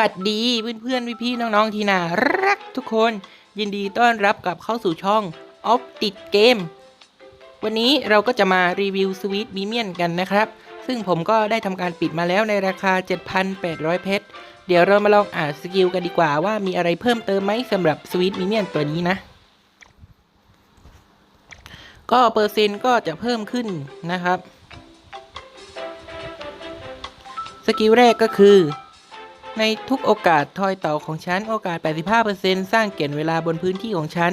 สวัสดีเพื่อนๆพี่ๆน้องๆ ที่น่ารักทุกคน ยินดีต้อนรับกลับเข้าสู่ช่องออฟติดเกมวันนี้เราก็จะมารีวิวสวีทมีเมียนกันนะครับ ซึ่งผมก็ได้ทำการปิดมาแล้วในราคา 7,800 เพชรเดี๋ยวเรามาลองอ่านสกิลกันดีกว่าว่ามีอะไรเพิ่มเติมไหมสำหรับสวีทมีเมียนตัวนี้นะ ก็เปอร์เซ็นต์ก็จะเพิ่มขึ้นนะครับ สกิลแรกก็คือ ในทุกโอกาสทอยเต่าของฉันโอกาส 85%สร้างเก่นเวลาบนพื้นที่ของฉัน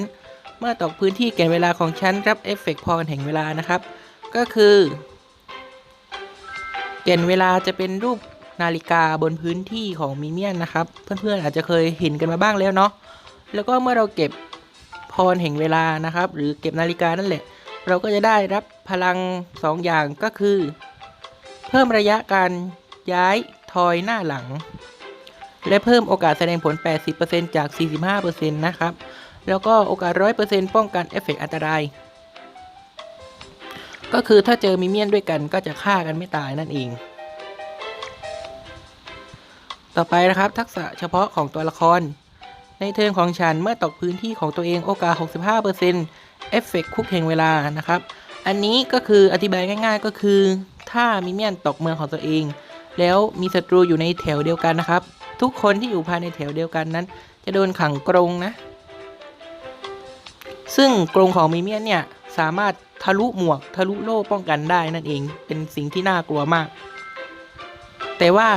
เมื่อตกพื้นที่เก่นเวลาของฉันรับเอฟเฟกต์พรแห่งเวลานะครับ ก็คือ เก่นเวลาจะเป็นรูปนาฬิกาบนพื้นที่ของมิเมียนนะครับ เพื่อนๆอาจจะเคยเห็นกันมาบ้างแล้วเนาะแล้วก็เมื่อเราเก็บพรแห่งเวลานะครับ หรือเก็บนาฬิกานั่นแหละ เราก็จะได้รับพลัง 2 อย่างก็คือ เพิ่มระยะการย้ายทอยหน้าหลัง และเพิ่มโอกาสแสดงผล 80%จาก 45%นะครับ แล้วก็โอกาส 100%ป้องกันเอฟเฟกต์อันตราย ก็คือถ้าเจอมิเมียนด้วยกันก็จะฆ่ากันไม่ตายนั่นเอง ต่อไปนะครับทักษะเฉพาะของตัวละคร ในเทิร์นของฉันเมื่อตกพื้นที่ของตัวเองโอกาส 65%เอฟเฟกต์คุกแห่งเวลานะครับ อันนี้ก็คืออธิบายง่าย ๆ ก็คือ ถ้ามิเมียนตกเมืองของตัวเอง แล้วมีศัตรูอยู่ในแถวเดียวกันนะครับ ทุกคนที่อยู่ภายในแถวเดียวกันนั้น จะโดนขังกรงนะ ซึ่งกรงของมิเมียนเนี่ยสามารถทะลุหมวกทะลุโล่ป้องกันได้นั่นเองเป็นสิ่งที่น่ากลัวมาก แต่ว่า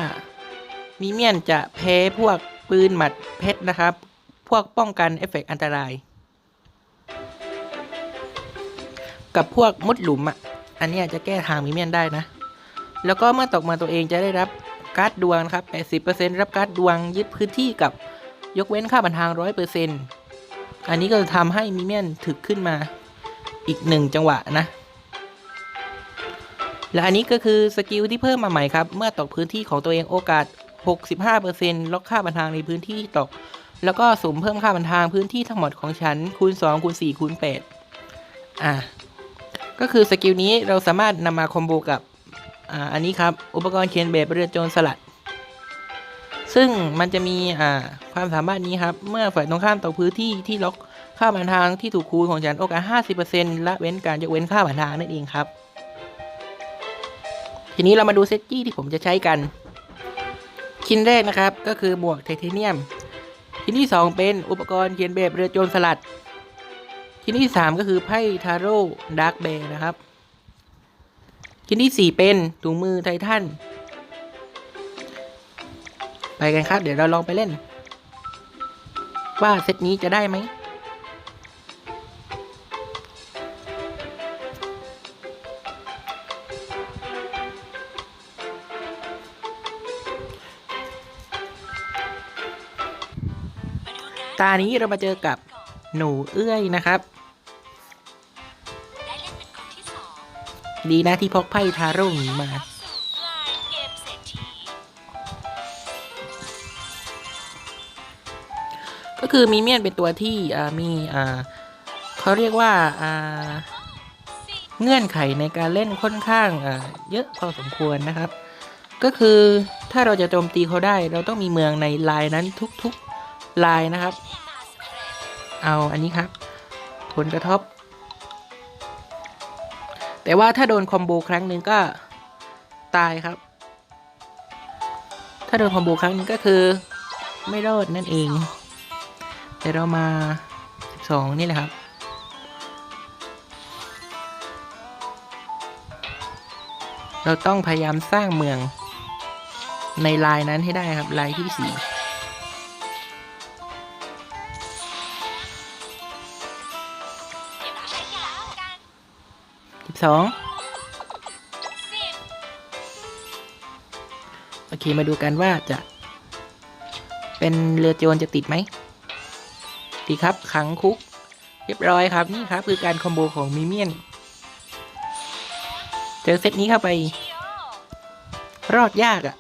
มิเมียนจะแพ้พวกปืนหมัดเพชรนะครับ พวกป้องกันเอฟเฟกต์อันตราย กับพวกมุดหลุมอะอันนี้จะแก้ทางมิเมียนได้นะ แล้วก็เมื่อตกมาตัวเองจะได้รับ การ์ดดวงครับ 80%รับการ์ดดวงยึดพื้นที่กับยกเว้นค่าบันทาง 100%อันนี้ก็จะทำให้มิเมียนถึกขึ้นมาอีกหนึ่งจังหวะนะ และอันนี้ก็คือสกิลที่เพิ่มมาใหม่ครับ เมื่อตกพื้นที่ของตัวเองโอกาส 65%ล็อกค่าบันทางในพื้นที่ที่ตก แล้วก็สมเพิ่มค่าบันทางพื้นที่ทั้งหมดของฉันคูณ2คูณ4คูณ8อะก็คือสกิลนี้เราสามารถนำมาคอมโบกับ อ่าอันนี้ครับ อุปกรณ์เขียนแบบเรือโจรสลัด ซึ่งมันจะมีอ่าความสามารถนี้ครับ เมื่อฝ่ายตรงข้ามตกพื้นที่ที่ล็อกค่าบันทางที่ถูกคูณของฉันโอกาส 50%ละเว้นการยกเว้นค่าบันทางนั่นเองครับ ทีนี้เรามาดูเซตจี้ที่ผมจะใช้กัน ชิ้นแรกนะครับก็คือหมวกไทเทเนียม ชิ้นที่ 2 เป็นอุปกรณ์เขียนแบบเรือโจรสลัด ชิ้นที่ 3 ก็คือไพ่ทาโร่ดาร์กเบย์นะครับ ชิ้นที่ 4 เป็นถุงมือไททัน ไปกันครับ เดี๋ยวเราลองไปเล่น ว่าเซตนี้จะได้ไหม ตานี้เรามาเจอกับหนูเอื้อยนะครับ ดีนะที่พกไพ่ทาโร่หนีมา ก็คือมีเมียนเป็นตัวที่มีเขาเรียกว่าเงื่อนไขในการเล่นค่อนข้างเยอะพอสมควรนะครับ ก็คือถ้าเราจะโจมตีเขาได้ เราต้องมีเมืองในลายนั้นทุกๆลายนะครับ เอาอันนี้ครับ ผลกระทบ แต่ว่าถ้าโดนคอมโบครั้งหนึ่งก็ตายครับ ถ้าโดนคอมโบครั้งหนึงก็คือไม่รอดนั่นเองเดี๋ยวเรามา 12 นี่แหละครับ เราต้องพยายามสร้างเมืองในลายนั้นให้ได้ครับลายที่เ12สิบโอเค มาดูกันว่าจะ เป็นเรือโจรจะติดไหมดีครับขังคุก เรียบร้อยครับนี่ครับ คือการคอมโบของมิเมียน เจอเซตนี้เข้าไป รอดยากอะ่ะ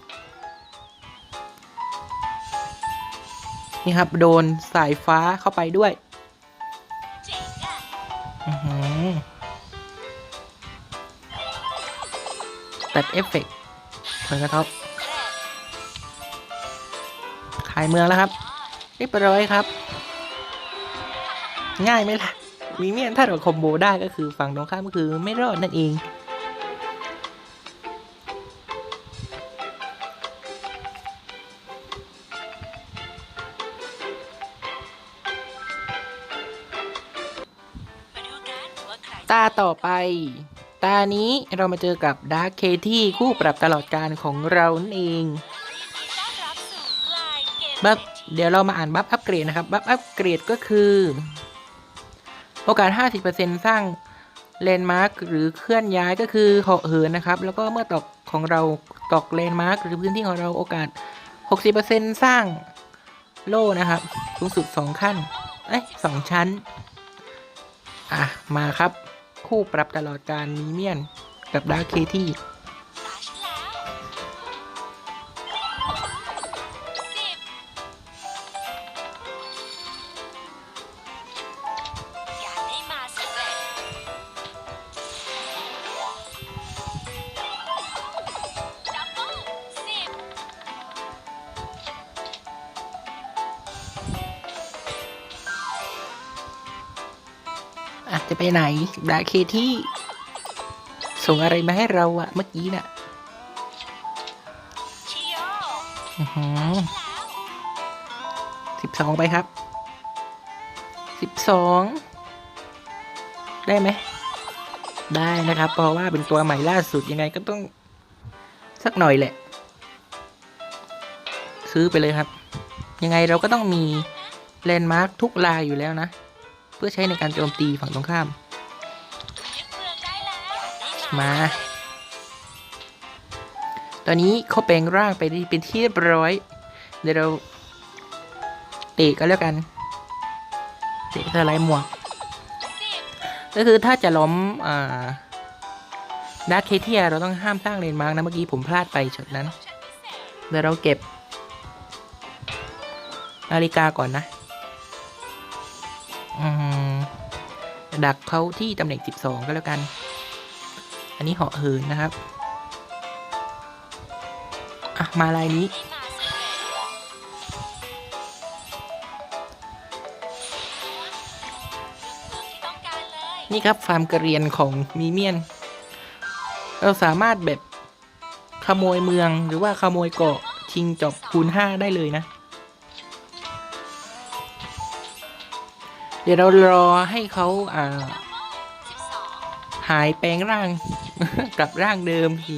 นี่ครับ โดนสายฟ้าเข้าไปด้วยอะอื้ ดเอฟเฟกต์ผลกระทบแรกถ่ายเมืองแล้วครับเรียบร้อยครับ ง่ายไหมล่ะมีเมียนถ้าเราคอมโบได้ก็คือฝั่งตรงข้ามก็คือไม่รอดนั่นเอง ตาต่อไป ตานี้เรามาเจอกับดาร์คเคที่คู่ปรับตลอดการของเรานั่นเองยินดีต้อนรับสู่ไลน์เกมบัฟเดี๋ยวเรามาอ่านบัฟอัปเกรดนะครับ บัฟอัปเกรดก็คือ โอกาส 50%สร้างแลนด์มาร์คหรือเคลื่อนย้ายก็คือเหาะเหินนะครับ แล้วก็เมื่อตกของเราตกแลนด์มาร์คหรือพื้นที่ของเราโอกาส 60%สร้างโล่นะครับ สูงสุด 2 ขั้น เอ้ยสองชั้น อะ มาครับ คู่ปรับตลอดการมีเมียน กับดาร์คเคที่ จะไปไหนดาเคที่ส่งอะไรมาให้เราอะเมื่อกี้น่ะอ๋อสิบสองไปครับ สิบสอง ได้ไหม ได้นะครับ เพราะว่าเป็นตัวใหม่ล่าสุดยังไงก็ต้อง สักหน่อยแหละ ซื้อไปเลยครับ ยังไงเราก็ต้องมีแลนด์มาร์คทุกลายอยู่แล้วนะ เพื่อใช้ในการโจมตีฝั่งตรงข้าม มา ตอนนี้เขาแปลงร่างไปเป็นที่เรียบร้อย เดี๋ยวเราเตะกันแล้วกัน เตะสไลด์หมวก ก็คือถ้าจะล้มอ่าดาร์คเคเทียเราต้องห้ามสร้างเลนมาร์กนะ เมื่อกี้ผมพลาดไปช็อตนั้น เดี๋ยวเราเก็บ นาฬิกาก่อนนะ ดักเขาที่ตำแหน่ง 12 ก็แล้วกัน อันนี้เหาะเหินนะครับ อะ มาลายนี้ นี่ครับฟาร์มกระเรียนของมีเมียน เราสามารถแบบขโมยเมืองหรือว่าขโมยเกาะชิงจอบคูณ 5 ได้เลยนะ ดี๋ยวเรารอให้เขาอ่าหายแปลงร่าง กลับร่างเดิมที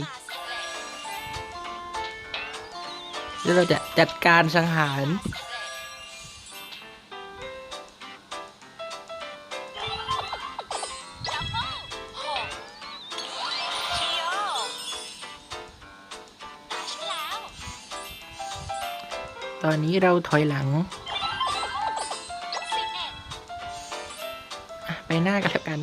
เร็จแล้วเราจะจัดการสังหาร ตอนนี้เราถอยหลัง ไปหน้ากันแล้วกัน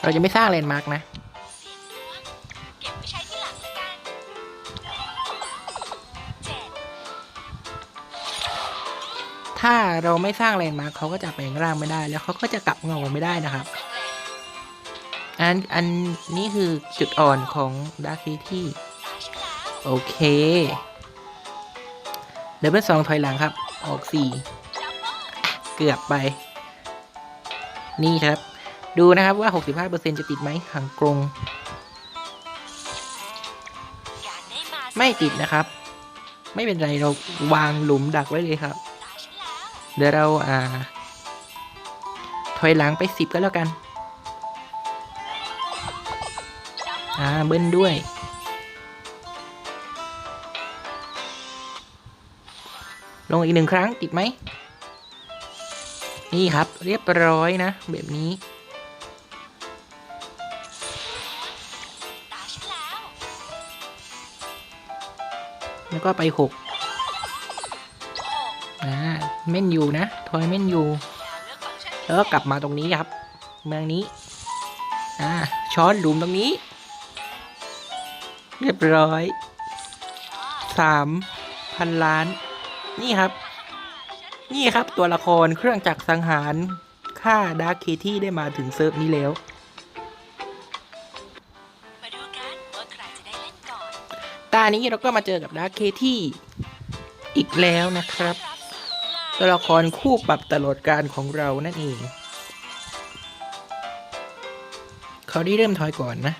เราจะไม่สร้างแลนด์มาร์กนะเสียเนื้อเก็บไว้ใช้ที่หลังแล้วกันเจ็ดถ้าเราไม่สร้างแลนด์มาร์กเขาก็จะแปลงร่างไม่ได้ แล้วเขาก็จะกลับเงาไม่ได้นะครับสำเร็จอันอันนี้คือจุดอ่อนของดาร์คที่ตาฉันแล้ว โอเคเดี๋ยวเป็นสองถอยหลังครับ ออกสี่เกือบไป นี่ครับ ดูนะครับว่า 65%จะติดไหมขังกรง ไม่ติดนะครับ ไม่เป็นไร เราวางหลุมดักไว้เลยครับ เดี๋ยวเราอ่า ถอยหลังไปสิบก็แล้วกัน อ่า เบิ้ลด้วย ลงอีกหนึ่งครั้งติดไหม นี่ครับเรียบร้อยนะ แบบนี้ แล้วแล้วก็ไปหกหกอ่าเม่นอยู่นะ ทอยเม่นอยู่ แล้วก็กลับมาตรงนี้ครับ เมืองนี้ อ่า ช้อนหลุมตรงนี้ เรียบร้อยสามพันล้าน นี่ครับ นี่ครับตัวละครเครื่องจักรสังหารฆ่าดาร์คเคที่ได้มาถึงเซิร์ฟนี้แล้ว มาดูตานี้เราก็มาเจอกับดาร์คเคที่อีกแล้วนะครับ ตัวละครคู่ปรับตลอดการของเรานั่นเอง เขาได้เริ่มทอยก่อนนะ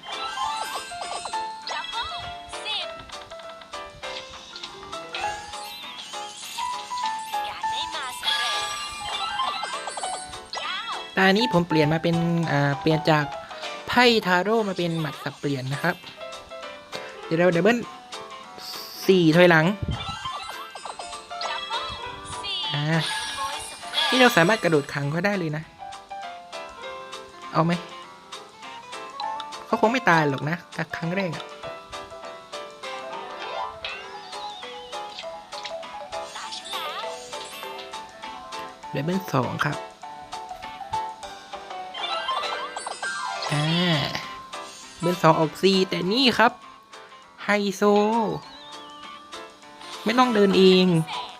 าตานี้ผมเปลี่ยนมาเป็นอ่าเปลี่ยนจากไพ่ทาโร่มาเป็นหมัดสับเปลี่ยนนะครับ เดี๋ยวเราดับเบิลสี่ถอยหลังดับเบิ้ลสี่อ่าที่เราสามารถกระโดดขังก็ได้เลยนะ เอาไหมเขาคงไม่ตายหรอกนะครั้งแรกอะตาฉันแล้วเลเวลสองครับ เบอร์สองออกซีแต่นี่ครับ ไฮโซ ไม่ต้องเดินเอง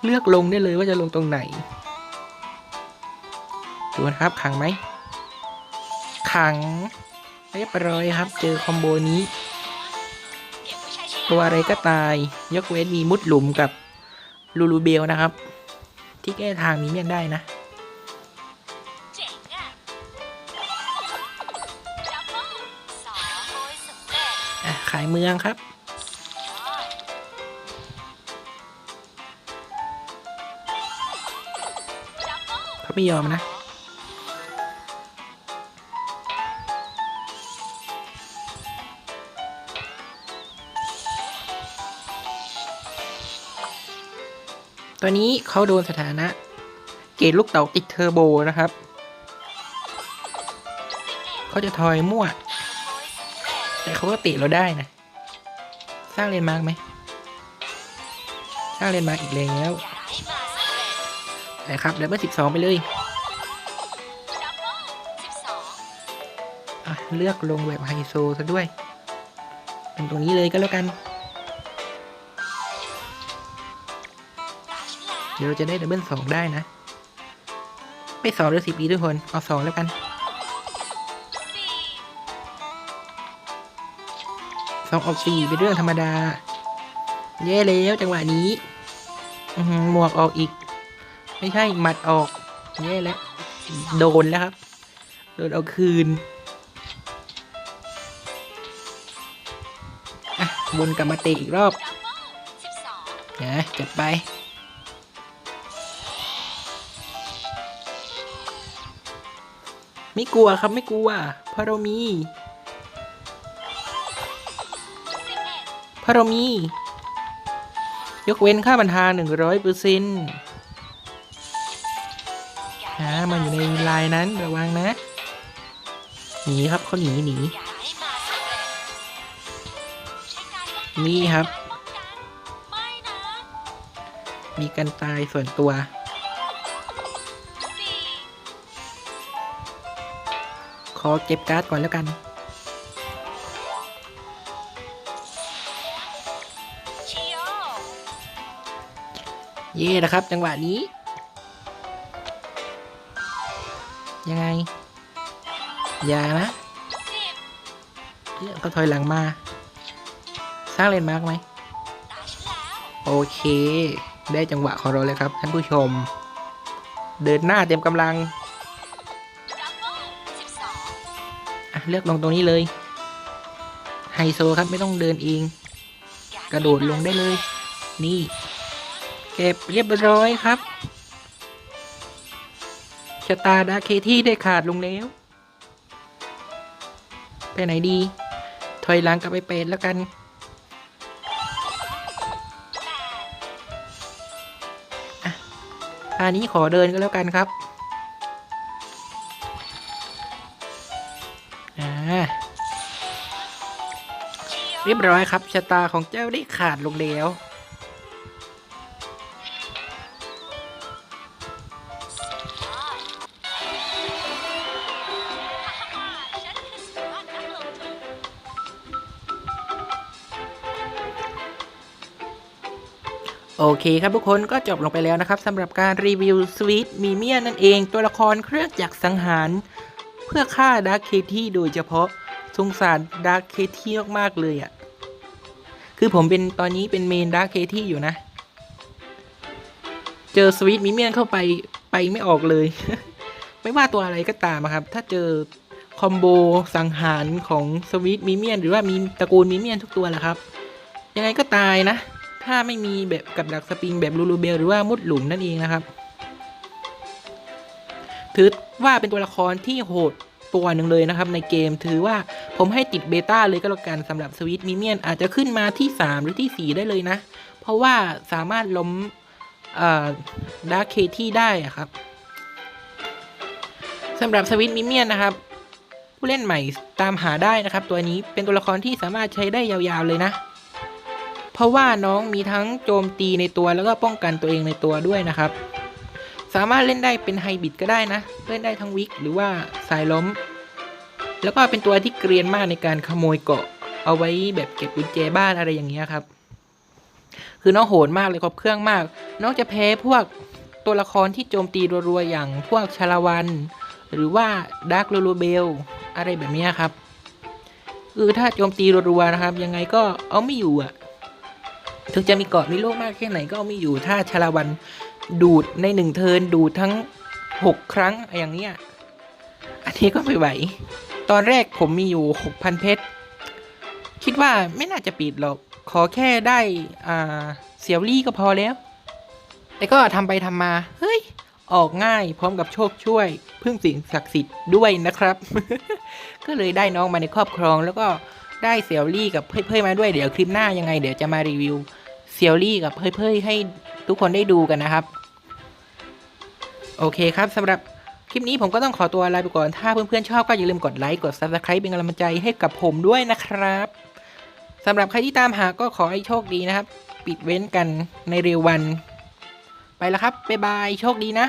เลือกลงได้เลยว่าจะลงตรงไหน ดูนะครับขังไหม ขัง เรียบร้อยครับ เจอคอมโบนี้ ตัวอะไรก็ตาย ยกเว้นมีมุดหลุมกับ ลูลูเบลนะครับ ที่แก้ทางนี้เนี่ยได้นะายเมืองครับเขาไม่ยอมนะตัวนี้เขาโดนสถานะ เกรดลูกเต่าติดเทอร์โบนะครับ เขาจะทอยมั่ว แต่เขาก็ติเราได้นะ สร้างเลนมาร์กไหมสร้างเลนมาร์กอีกแล้วอย่าให้มาสำเร็จนะครับเลเวลสิบสองไปเลยเลือกลงแบบไฮโซซะด้วย เป็นตรงนี้เลยก็แล้วกัน เดี๋ยวเราจะได้ดับเบิลสองได้นะไม่สองหรือสิบปีทุกคน เอาสองแล้วกัน องออกสี่เป็นเรื่องธรรมดาแย่แล้วจังหวะนี้หมวกออกอีก ไม่ใช่หมัดออกแย่แล้ว โดนแล้วครับ โดนเอาคืนอะวนกลับมาเตะอีกรอบนะจัดไป ไม่กลัวครับไม่กลัวเพราะเรามี พราะเรามี ยกเว้นค่าบันทาหนึ่งร้อยเปอร์เซ็นต์อย่าอ่าให้มันอยู่ในลายนั้นระวังนะ หนีครับเขาหนีหนีนี่ครับ มีกันตายส่วนตัว ขอเก็บการ์ดก่อนแล้วกัน เย่นะครับ จังหวะนี้ ยังไง อย่านะเี่ยก็ถอยหลังมา สร้างเลนมาร์กไหม โอเค ได้จังหวะของเราเลยครับ ท่านผู้ชม เดินหน้าเต็มกำลังเลือกลงตรงนี้เลย ไฮโซครับไม่ต้องเดินเอง กระโดดลงได้เลย นี่ เก็บเรียบร้อยครับชะตาดาเคที่ได้ขาดลงแล้ว ไปไหนดี ถอยหลังกลับไปเป็ดแล้วกัน อันนี้ขอเดินก็แล้วกันครับอ่าเรียบร้อยครับชะตาของเจ้าได้ขาดลงแล้ว โอเคครับทุกคนก็จบลงไปแล้วนะครับสำหรับการรีวิวสวีทมีเมียนั่นเองตัวละครเครื่องจักรสังหาร เพื่อฆ่าดาร์คเคที่โดยเฉพาะสงสารดาร์คเคที่มากๆเลยอะ่ะ คือผมเป็นตอนนี้เป็นเมนดาร์คเคที่อยู่นะ เจอสวิตมิเมียนเข้าไปไปไม่ออกเลย ไม่ว่าตัวอะไรก็ตามครับ ถ้าเจอคอมโบสังหารของสวิตมิเมียนหรือว่ามีตระกูลมิเมียนทุกตัวแหละครับ ยังไงก็ตายนะ ถ้าไม่มีแบบกับดักสปริงแบบลูลูเบลหรือว่ามุดหลุมนั่นเองนะครับ ถือว่าเป็นตัวละครที่โหดตัวหนึ่งเลยนะครับในเกมถือว่าผมให้ติดเบต้าเลยก็แล้วกันสำหรับสวิตมิเมียนอาจจะขึ้นมาที่ 3 หรือที่ 4 ได้เลยนะ เพราะว่าสามารถล้มดาร์คเคที่ได้ครับสำหรับสวิตมิเมียนนะครับ ผู้เล่นใหม่ตามหาได้นะครับ ตัวนี้เป็นตัวละครที่สามารถใช้ได้ยาวๆเลยนะ เพราะว่าน้องมีทั้งโจมตีในตัวแล้วก็ป้องกันตัวเองในตัวด้วยนะครับ สามารถเล่นได้เป็นไฮบิดก็ได้นะ เล่นได้ทั้งวิกหรือว่าสายล้ม แล้วก็เป็นตัวที่เกรียนมากในการขโมยเกาะ เอาไว้แบบเก็บกุญแจบ้านอะไรอย่างเงี้ยครับ คือน้องโหดมากเลยครบเครื่องมาก น้องจะแพ้พวกตัวละครที่โจมตีรัวๆอย่างพวกชาลาวันหรือว่าดาร์คโลโลเบลอะไรแบบนี้ครับ คือถ้าโจมตีรัวๆนะครับ ยังไงก็เอาไม่อยู่อะ ถึงจะมีเกาะมีโลกมากแค่ไหนก็เอาไม่อยู่ถ้าชาลาวันดูดในหนึ่งเทินดูดทั้งหกครั้งอย่างเนี้ยอันนี้ก็ไม่ไหว ตอนแรกผมมีอยู่หกพันเพชร คิดว่าไม่น่าจะปิดหรอก ขอแค่ได้อ่าเซียวลี่ก็พอแล้ว แต่ก็ทำไปทำมา เฮ้ย ออกง่ายพร้อมกับโชคช่วย พึ่งสิ่งศักดิ์สิทธิ์ด้วยนะครับ ก็เลยได้น้องมาในครอบครองแล้วก็ได้เซียวลี่กับเพ่ยๆมาด้วยเดี๋ยวคลิปหน้ายังไง เดี๋ยวจะมารีวิว เซียวลี่กับเพ่ยๆให้ทุกคนได้ดูกันนะครับ โอเคครับสำหรับคลิปนี้ผมก็ต้องขอตัวลาไปก่อน ถ้าเพื่อนๆชอบก็อย่าลืมกดไลค์ กด subscribe เป็นกำลังใจให้กับผมด้วยนะครับสำหรับใครที่ตามหาก็ขอให้โชคดีนะครับ ปิดเว้นกันในเร็ววัน ไปแล้วครับ บ๊ายบาย โชคดีนะ